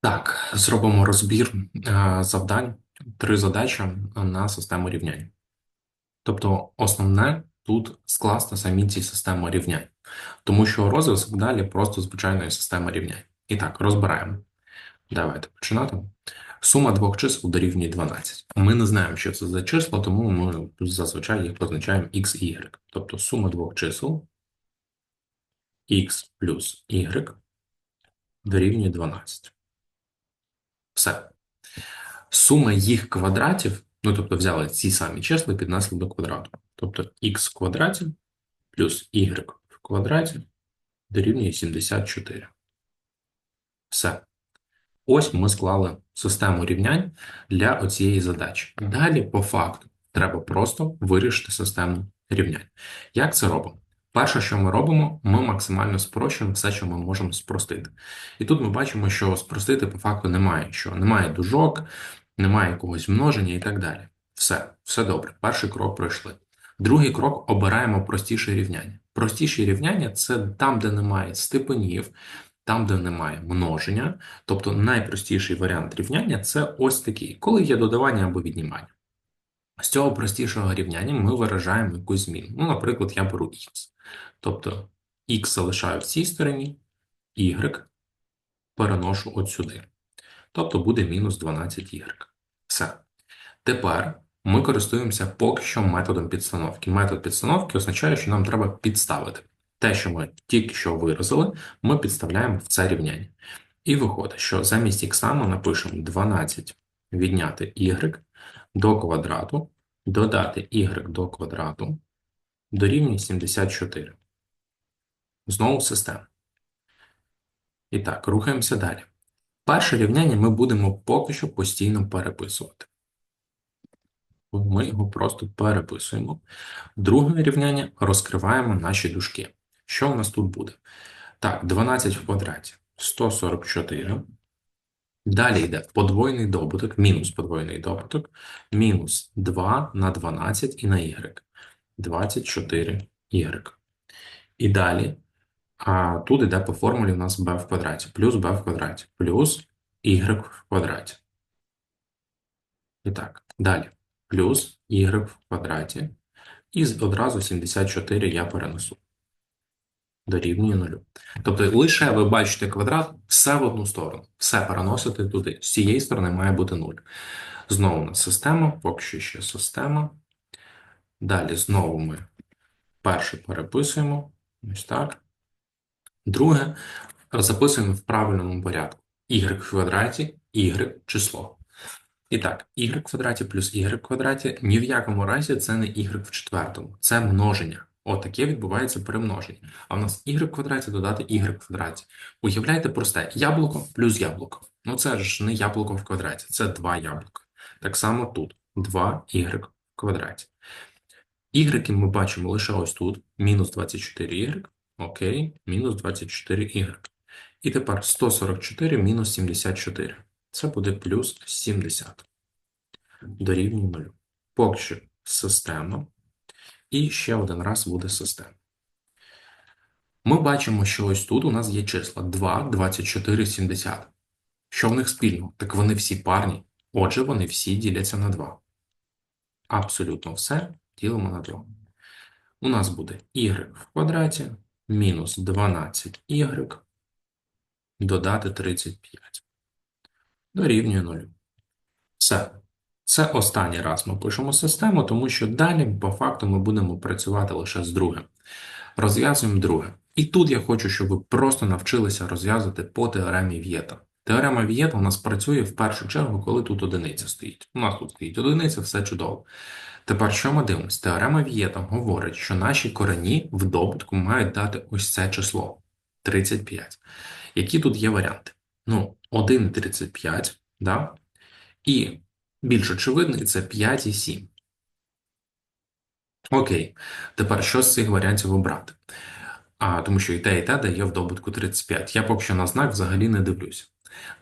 Так, зробимо розбір е, завдань, три задачі на систему рівнянь. Тобто, основне тут скласти самі ці системи рівнянь, тому що розв'язок далі просто звичайної системи рівнянь. І так, розбираємо. Давайте починати. Сума двох чисел дорівнює 12. Ми не знаємо, що це за числа, тому ми зазвичай їх позначаємо x і y. Тобто сума двох чисел x плюс y дорівнює 12. Все. Сума їх квадратів, ну тобто взяли ці самі числа піднесли до квадрату. Тобто х в квадраті плюс y в квадраті дорівнює 74. Все. Ось ми склали систему рівнянь для оцієї задачі. Далі, по факту, треба просто вирішити систему рівнянь. Як це робимо? Перше, що ми робимо, ми максимально спрощуємо все, що ми можемо спростити. І тут ми бачимо, що спростити по факту немає, що немає дужок, немає якогось множення і так далі. Все, все добре. Перший крок пройшли. Другий крок обираємо простіше рівняння. Простіші рівняння це там, де немає степенів, там, де немає множення. Тобто найпростіший варіант рівняння це ось такий, коли є додавання або віднімання. З цього простішого рівняння ми виражаємо якусь зміну. Ну, наприклад, я беру х. Тобто х залишаю в цій стороні, y переношу от сюди. Тобто буде мінус 12y. Все. Тепер ми користуємося поки що методом підстановки. Метод підстановки означає, що нам треба підставити. Те, що ми тільки що виразили, ми підставляємо в це рівняння. І виходить, що замість х ми напишемо 12 відняти y до квадрату, додати y до квадрату дорівнює 74. Знову система. І так, рухаємося далі. Перше рівняння ми будемо поки що постійно переписувати. Ми його просто переписуємо. Друге рівняння розкриваємо наші дужки. Що у нас тут буде? Так, 12 в квадраті 144. Далі йде подвоєний добуток, мінус подвоєний добуток, мінус 2 на 12 і на y. 24 y. І далі а тут йде по формулі у нас b в квадраті, плюс b в квадраті, плюс y в квадраті. І так, далі. Плюс y в квадраті. І одразу 74 я перенесу. Дорівнює нулю. Тобто лише ви бачите квадрат, все в одну сторону. Все переносите туди. З цієї сторони має бути 0. Знову у система, поки що ще система. Далі знову ми перше переписуємо. Ось так. Друге, записуємо в правильному порядку. y в квадраті, y число. І так, y в квадраті плюс y в квадраті ні в якому разі це не y в четвертому, це множення. Отаке відбувається перемноження. А в нас y квадраті додати y квадраті. Уявляєте просте яблуко плюс яблуко. Ну це ж не яблуко в квадраті, це два яблука. Так само тут 2y в квадраті. Y ми бачимо лише ось тут, мінус 24y, окей, мінус 24y. І тепер 144 мінус 74. Це буде плюс 70. Дорівнює 0. Поки що система. І ще один раз буде система. Ми бачимо, що ось тут у нас є числа 2, 24, 70. Що в них спільно? Так вони всі парні. Отже, вони всі діляться на 2. Абсолютно все ділимо на 2. У нас буде y в квадраті мінус 12y додати 35. Дорівнює 0. Все. Це останній раз ми пишемо систему, тому що далі, по факту, ми будемо працювати лише з другим. Розв'язуємо друге. І тут я хочу, щоб ви просто навчилися розв'язувати по теоремі В'єта. Теорема В'єта у нас працює в першу чергу, коли тут одиниця стоїть. У нас тут стоїть одиниця, все чудово. Тепер що ми дивимося? Теорема В'єта говорить, що наші корені в добутку мають дати ось це число 35. Які тут є варіанти? Ну, 1,35, да? і більш очевидний це 5 і 7. Окей, тепер що з цих варіантів обрати? А, Тому що і те, і те дає в добутку 35. Я поки що на знак взагалі не дивлюся.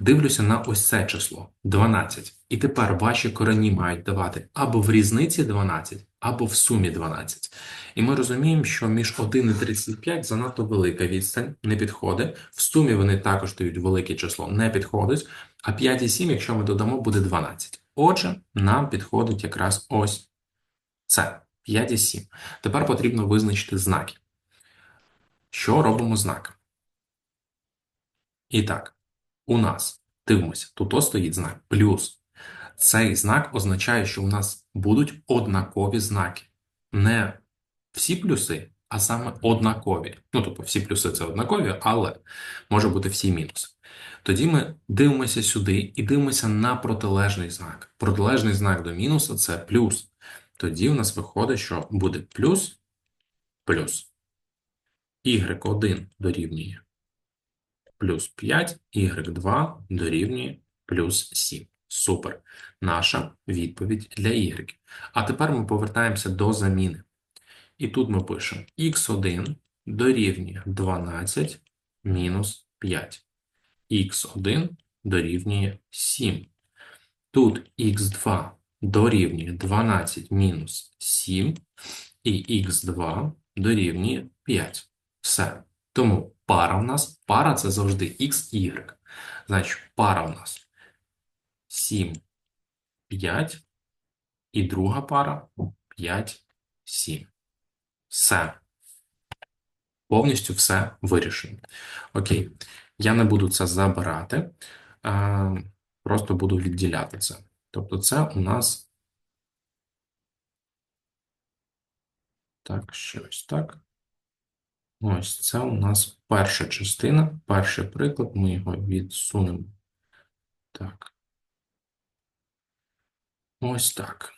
Дивлюся на ось це число 12. І тепер ваші корені мають давати або в різниці 12, або в сумі 12. І ми розуміємо, що між 1 і 35 занадто велика відстань, не підходить. В сумі вони також дають велике число, не підходить. А 5 і 7, якщо ми додамо, буде 12. Отже, нам підходить якраз ось це 5 і 7. Тепер потрібно визначити знаки. Що робимо знаком? І так, у нас, дивимося, тут ось стоїть знак плюс. Цей знак означає, що у нас будуть однакові знаки. Не всі плюси, а саме однакові. Ну, тобто всі плюси це однакові, але може бути всі мінуси. Тоді ми дивимося сюди і дивимося на протилежний знак. Протилежний знак до мінуса це плюс. Тоді у нас виходить, що буде плюс плюс. y1 дорівнює плюс 5, y2 дорівнює плюс 7. Супер. Наша відповідь для y. А тепер ми повертаємося до заміни. І тут ми пишемо x1 дорівнює 12 мінус 5. X1 дорівнює 7. Тут x2 дорівнює 12 мінус 7, і x2 дорівнює 5. Все. Тому пара в нас, пара це завжди x, y. Значить, пара в нас 7, 5, і друга пара 5, 7. Все. Повністю все вирішено. Окей. Я не буду це забирати, просто буду відділяти це. Тобто, це у нас. Так, щось так. Ось це у нас перша частина, перший приклад, ми його відсунемо. Так. Ось так.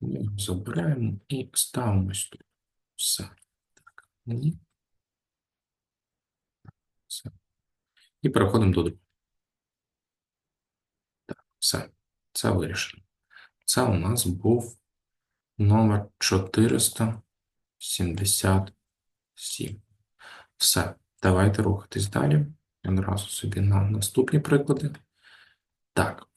Ми його забираємо і ставимо ось тут. Все. Так. Ні. Все. І переходимо до другого. Так, все. Це вирішено. Це у нас був номер 477. Все. Давайте рухатись далі. Одразу собі на наступні приклади. Так.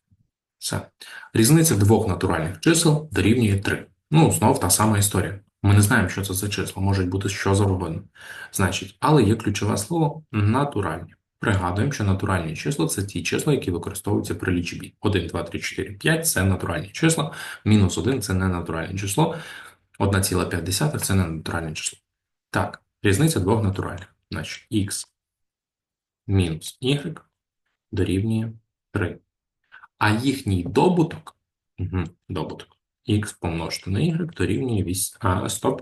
Все. Різниця двох натуральних чисел дорівнює 3. Ну, знов та сама історія. Ми не знаємо, що це за числа, можуть бути що завгодно. Значить, але є ключове слово натуральні. Пригадуємо, що натуральні числа це ті числа, які використовуються при лічбі. 1, 2, 3, 4, 5 це натуральні числа, мінус 1 це не натуральне число, 1,5 це не натуральне число. Так, різниця двох натуральних. Значить, х мінус y дорівнює 3. А їхній добуток, угу, добуток, х помножити на y дорівнює 8, а, стоп,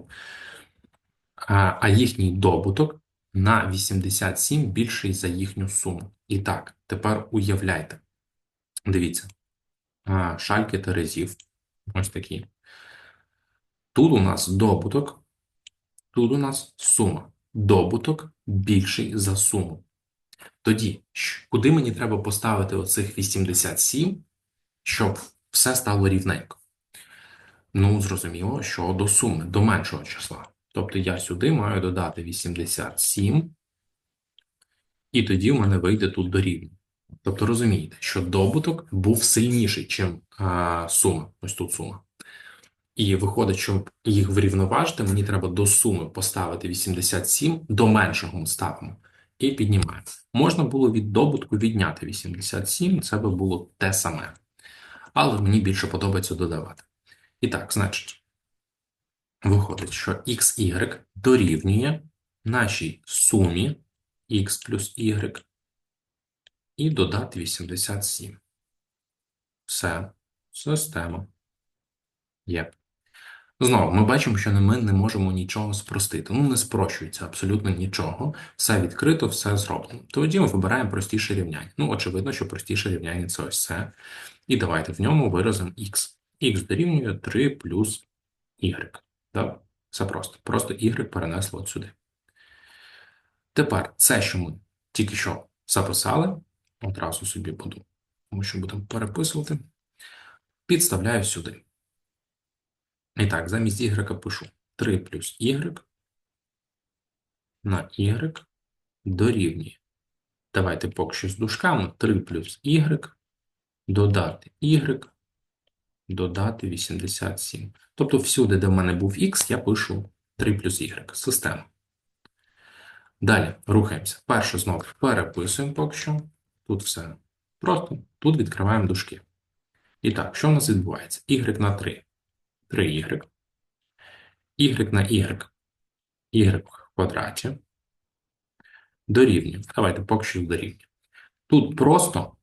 а, а їхній добуток на 87 більший за їхню суму. І так, тепер уявляйте. Дивіться, а, шальки терезів, ось такі. Тут у нас добуток, тут у нас сума. Добуток більший за суму. Тоді, куди мені треба поставити оцих 87, щоб все стало рівненько? Ну, зрозуміло, що до суми, до меншого числа. Тобто я сюди маю додати 87, і тоді в мене вийде тут дорівнює. Тобто розумієте, що добуток був сильніший, ніж сума. Ось тут сума. І виходить, щоб їх врівноважити, мені треба до суми поставити 87, до меншого ми ставимо і піднімаємо. Можна було від добутку відняти 87, це би було те саме. Але мені більше подобається додавати. І так, значить, виходить, що xy дорівнює нашій сумі x плюс y і додати 87. Все, система. Є. Знову, ми бачимо, що ми не можемо нічого спростити. Ну, не спрощується абсолютно нічого. Все відкрито, все зроблено. Тоді ми вибираємо простіше рівняння. Ну, очевидно, що простіше рівняння це ось це. І давайте в ньому виразимо x. x дорівнює 3 плюс y. Так? Все просто. Просто y перенесло от сюди. Тепер це, що ми тільки що записали, одразу собі буду, тому що будемо переписувати, підставляю сюди. І так, замість y пишу 3 плюс y на y дорівнює. Давайте поки що з дужками 3 плюс y додати y додати 87. Тобто всюди, де в мене був х, я пишу 3 плюс y. Система. Далі рухаємося. Перше знову переписуємо поки що. Тут все просто. Тут відкриваємо дужки. І так, що в нас відбувається? y на 3. 3y. y на y. y в квадраті. Дорівнює. Давайте поки що дорівнює. Тут просто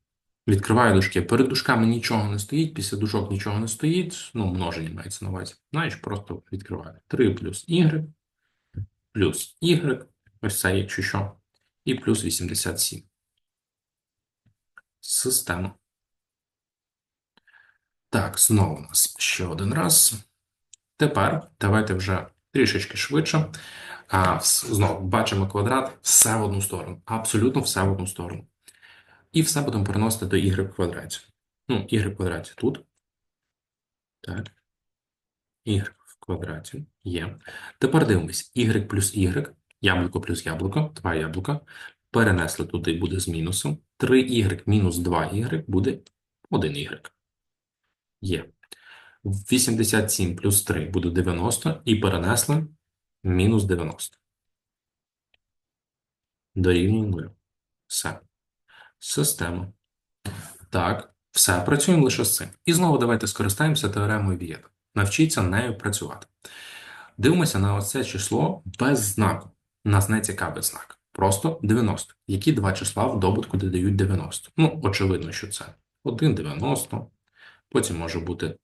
відкриваю дужки. Перед дужками нічого не стоїть, після дужок нічого не стоїть. Ну, множення мається на увазі. Знаєш, просто відкриваю. 3 плюс y, плюс y, ось це, якщо що, і плюс 87. Система. Так, знову у нас ще один раз. Тепер давайте вже трішечки швидше. А, Знову бачимо квадрат все в одну сторону. Абсолютно все в одну сторону. І все будемо переносити до y в квадраті. Ну, y в квадраті тут. Так. y в квадраті є. Тепер дивимось. y плюс y, яблуко плюс яблуко, 2 яблука. Перенесли туди буде з мінусом. 3y мінус 2y буде 1y. Є. 87 плюс 3 буде 90 і перенесли мінус 90. Дорівнює 0. Все. Система. Так, все, працюємо лише з цим. І знову давайте скористаємося теоремою Вієта. Навчіться нею працювати. Дивимося на оце число без знаку. Нас не цікавить знак. Просто 90. Які два числа в добутку додають 90? Ну, очевидно, що це 1,90, потім може бути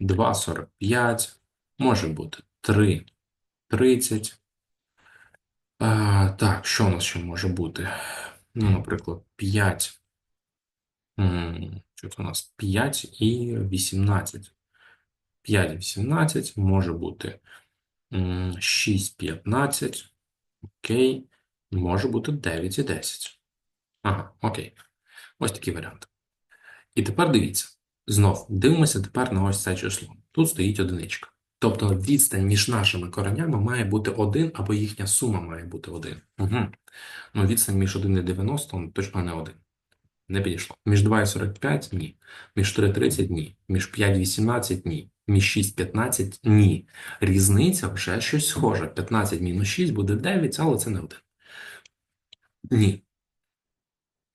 2,45, може бути 3,30. А, Так, що у нас ще може бути? Ну, наприклад, 5. Що це у нас? 5 і 18. 5 і 18 може бути 6, 15. Окей. Може бути 9 і 10. Ага, окей. Ось такий варіант. І тепер дивіться. Знов дивимося тепер на ось це число. Тут стоїть одиничка. Тобто відстань між нашими коренями має бути 1, або їхня сума має бути 1. Угу. Ну, відстань між 1 і 90 ну, точно не 1. Не підійшло. Між 2 і 45 – ні. Між 3,30 – ні. Між 5 і 18 – ні. Між 6 і 15 – ні. Різниця вже щось схоже. 15 мінус 6 буде 9, але це не 1. Ні.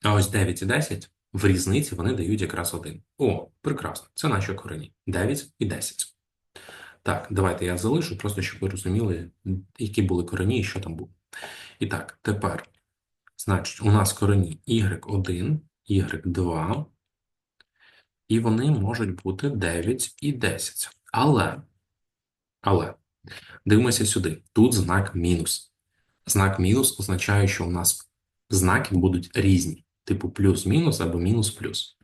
А ось 9 і 10 в різниці вони дають якраз 1. О, прекрасно. Це наші корені. 9 і 10. Так, давайте я залишу, просто щоб ви розуміли, які були корені і що там було. І так, тепер, значить, у нас корені y1, y2, і вони можуть бути 9 і 10. Але, але, дивимося сюди. Тут знак мінус. Знак мінус означає, що у нас знаки будуть різні, типу плюс-мінус або мінус-плюс.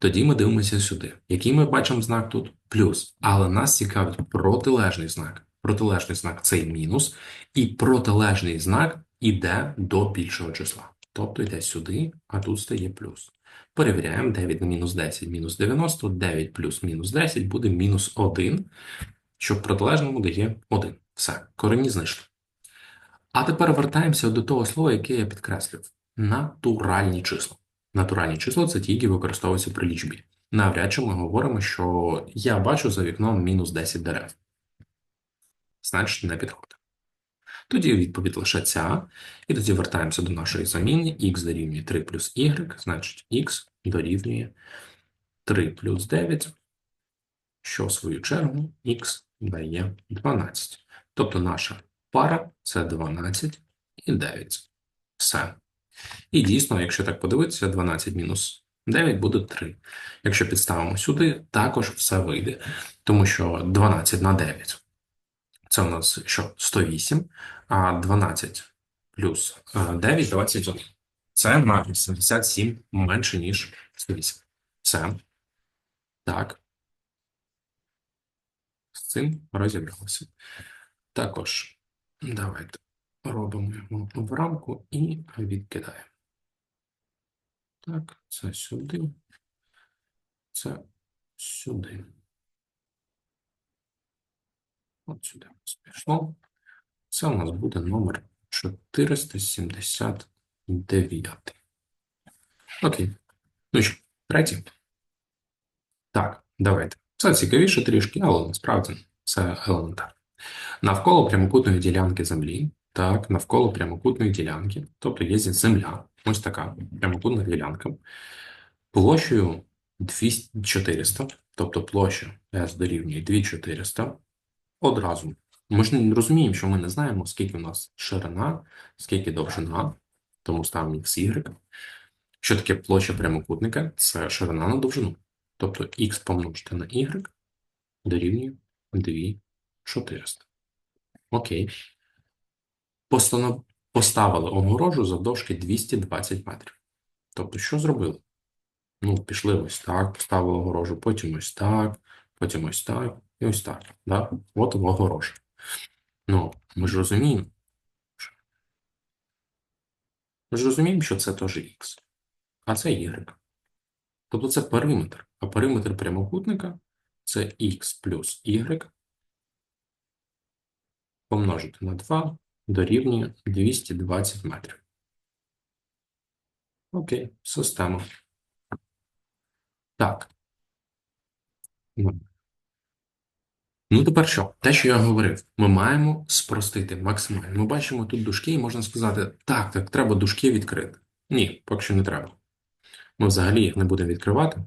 Тоді ми дивимося сюди. Який ми бачимо знак тут? Плюс. Але нас цікавить протилежний знак. Протилежний знак це мінус, і протилежний знак іде до більшого числа. Тобто йде сюди, а тут стає плюс. Перевіряємо 9 на мінус 10 мінус 90, 9 плюс мінус 10 буде мінус 1, що в протилежному дає 1. Все, корені знайшли. А тепер вертаємося до того слова, яке я підкреслив: натуральні числа. Натуральні числа це ті, які використовуються при лічбі. Навряд чи ми говоримо, що я бачу за вікном мінус 10 дерев. Значить, не підходить. Тоді відповідь лише ця. І тоді вертаємося до нашої заміни. х дорівнює 3 плюс y, значить х дорівнює 3 плюс 9, що в свою чергу х дає 12. Тобто наша пара це 12 і 9. Все. І дійсно, якщо так подивитися, 12 мінус 9 буде 3. Якщо підставимо сюди, також все вийде. Тому що 12 на 9 це у нас що 108, а 12 плюс 9 – 21. Це на 87 менше, ніж 108. Все. Так. З цим розібралися. Також давайте робимо його в рамку і відкидаємо. Так, це сюди. Це сюди. От сюди у нас пішло. Це у нас буде номер 479. Окей. Ну що, третій? Так, давайте. Це цікавіше трішки, але насправді це елементарно. Навколо прямокутної ділянки землі, так, навколо прямокутної ділянки, тобто є земля, ось така прямокутна ділянка, площею 200 400, тобто площа S дорівнює 2400, одразу. Ми ж не розуміємо, що ми не знаємо, скільки у нас ширина, скільки довжина, тому ставимо XY. Що таке площа прямокутника? Це ширина на довжину. Тобто x помножити на y дорівнює 2400. Окей. Постанов... Поставили огорожу завдовжки 220 метрів. Тобто, що зробили? Ну, пішли ось так, поставили огорожу, потім ось так, потім ось так, і ось так. Да? От огорожа. Ну, ми ж розуміємо. Ми ж розуміємо, що це теж х, а це y. Тобто це периметр. А периметр прямокутника це х плюс y помножити на 2 дорівнює 220 метрів. Окей, система. Так. Ну. Тепер що? Те, що я говорив, ми маємо спростити максимально. Ми бачимо тут дужки, і можна сказати, так, так, треба дужки відкрити. Ні, поки що не треба. Ми взагалі їх не будемо відкривати,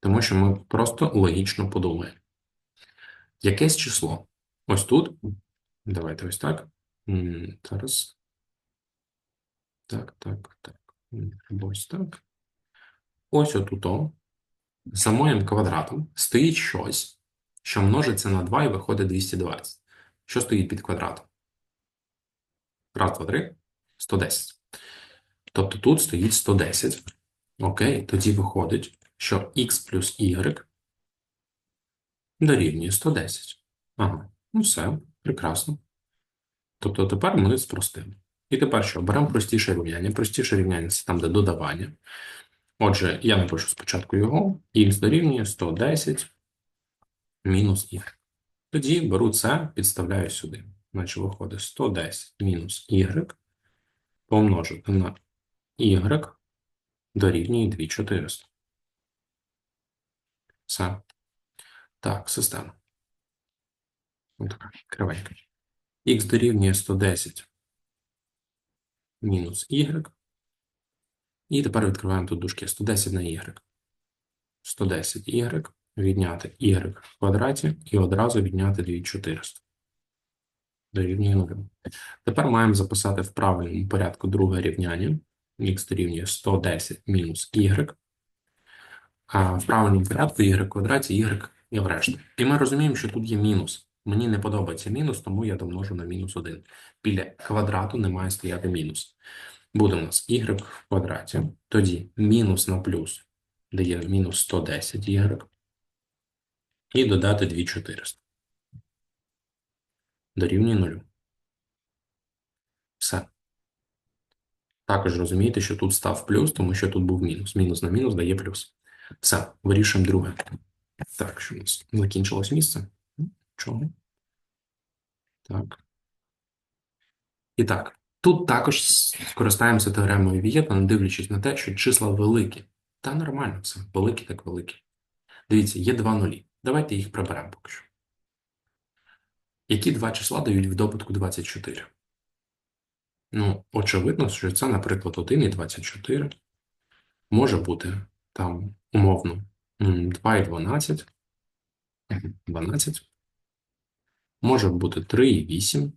тому що ми просто логічно подумаємо. Якесь число. Ось тут. Давайте ось так. Зараз. Так, так, так. Ось так. Ось отуто. За моїм квадратом стоїть щось, що множиться на 2 і виходить 220. Що стоїть під квадратом? Раз, два, три. 110. Тобто тут стоїть 110. Окей, тоді виходить, що x плюс y дорівнює 110. Ага, ну все, прекрасно. Тобто тепер ми спростимо. І тепер що? Беремо простіше рівняння. Простіше рівняння це там, де додавання. Отже, я напишу спочатку його. х дорівнює 110 мінус y. Тоді беру це, підставляю сюди. Значить, виходить 110 мінус y помножити на y дорівнює 2400. Все. Так, система. Ось така кривенька. Х дорівнює 110 мінус y. І тепер відкриваємо тут дужки 110 на y. 110 y відняти y в квадраті і одразу відняти 2400. Дорівнює 0. Тепер маємо записати в правильному порядку друге рівняння. х дорівнює 110 мінус y. А в правильному порядку y в квадраті, y і в решті. І ми розуміємо, що тут є мінус. Мені не подобається мінус, тому я домножу на мінус 1. Біля квадрату не має стояти мінус. Буде у нас y в квадраті. Тоді мінус на плюс дає мінус 110 y. І додати 2400. Дорівнює 0. Все. Також розумієте, що тут став плюс, тому що тут був мінус. Мінус на мінус дає плюс. Все, вирішуємо друге. Так, що у нас закінчилось місце? Чому? Так. І так, тут також скористаємося теоремою Вієта, не дивлячись на те, що числа великі. Та нормально все, великі так великі. Дивіться, є два нулі. Давайте їх приберемо поки що. Які два числа дають в добутку 24? Ну, очевидно, що це, наприклад, 1 і 24. Може бути там умовно м, 2 і 12. 12. Може бути 3 і 8.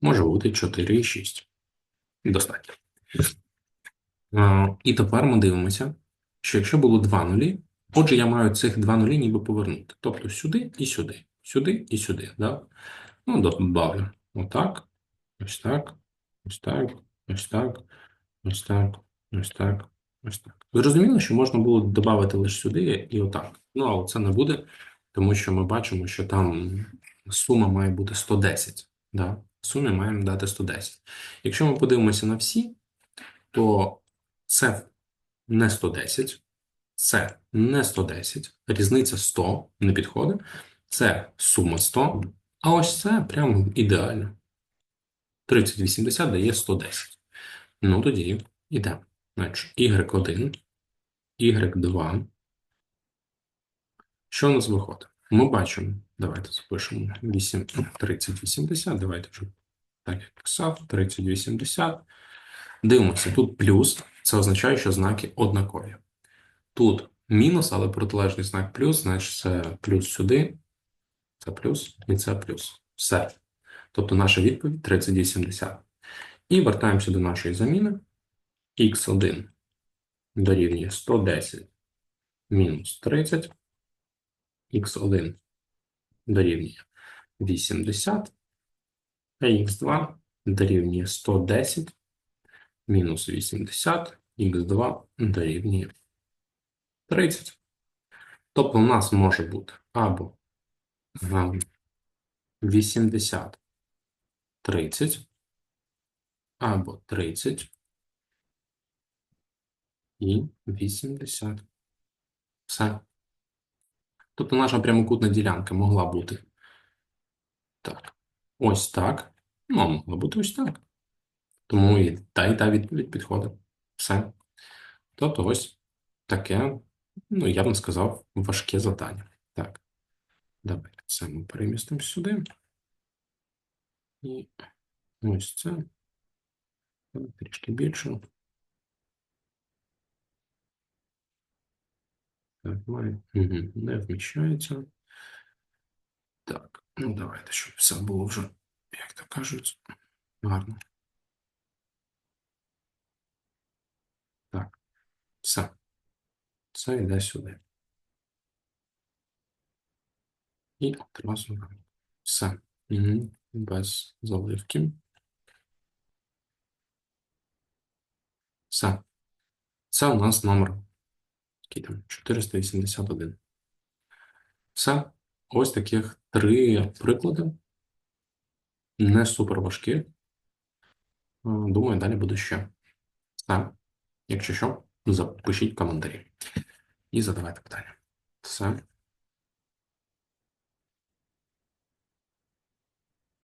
Може бути 4 і 6. Достатньо. І тепер ми дивимося, що якщо було два нулі, отже, я маю цих два нулі ніби повернути. Тобто сюди і сюди, сюди і сюди. Да? Ну, добавлю. Отак, ось так, ось так, ось так, ось так, ось так, ось так. Зрозуміло, що можна було додати лише сюди і отак. Ну, але це не буде, тому що ми бачимо, що там сума має бути 110. Да? Сумі маємо дати 110. Якщо ми подивимося на всі, то це не 110, це не 110, різниця 100 не підходить, це сума 100, а ось це прямо ідеально. 3080 дає 110. Ну, тоді йдемо. Значить, y1, y2. Що у нас виходить? ми бачимо, давайте запишемо 8, 30, 80, давайте вже так як писав, 30, 80. Дивимося, тут плюс, це означає, що знаки однакові. Тут мінус, але протилежний знак плюс, значить це плюс сюди, це плюс і це плюс. Все. Тобто наша відповідь 30, 80. І вертаємося до нашої заміни. х1 дорівнює 110 мінус 30, х1 дорівнює 80, а х2 дорівнює 110 мінус 80, х2 дорівнює 30. Тобто у нас може бути або ем, 80, 30, або 30 і 80. Все. Тобто наша прямокутна ділянка могла бути так. Ось так. Ну, а могла бути ось так. Тому і та, і та відповідь підходить. Все. Тобто ось таке, ну, я б не сказав, важке завдання. Так. Давайте це ми перемістимо сюди. І ось це. Трішки більше. Так, має. Угу. Не вміщається. Так, ну давайте, щоб все було вже, як то кажуть, гарно. Так, все. Це йде сюди. І одразу все. Угу. Без заливки. Все. Це у нас номер там 481. Все. Ось таких три приклади. Не супер важкі. Думаю, далі буде ще. Все. Якщо що, запишіть коментарі і задавайте питання. Все.